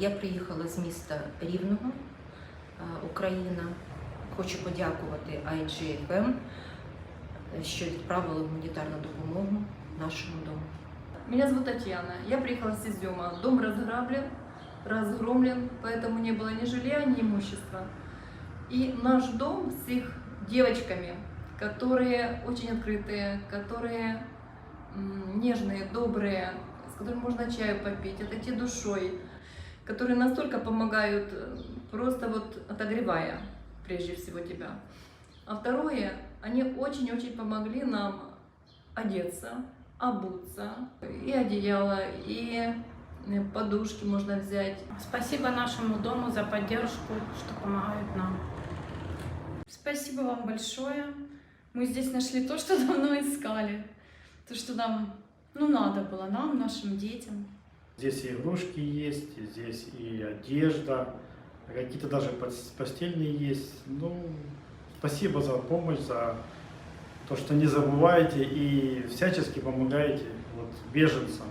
Я приїхала з міста Рівного, е, Україна. Хочу подякувати IGFM, що відправили гуманітарну допомогу нашому дому. Меня зовут Татьяна. Я приехала с Изюма. Дом разграблен, разгромлен, поэтому не было ни жилья, ни имущества. И наш дом с их девочками, которые очень открытые, которые м, нежные, добрые, с которыми можно чаю попить, отойти душой, которые настолько помогают, э, просто вот отогревая прежде всего тебя. А второе, они очень-очень помогли нам одеться, обуться, и одеяло, и э, подушки можно взять. Спасибо нашему дому за поддержку, что помогают нам. Спасибо вам большое. Мы здесь нашли то, что давно искали. То, что нам, ну, надо было, нам, нашим детям. Здесь и игрушки есть, здесь и одежда, какие-то даже пос- постельные есть. Ну, спасибо за помощь, за то, что не забываете и всячески помогаете вот, беженцам.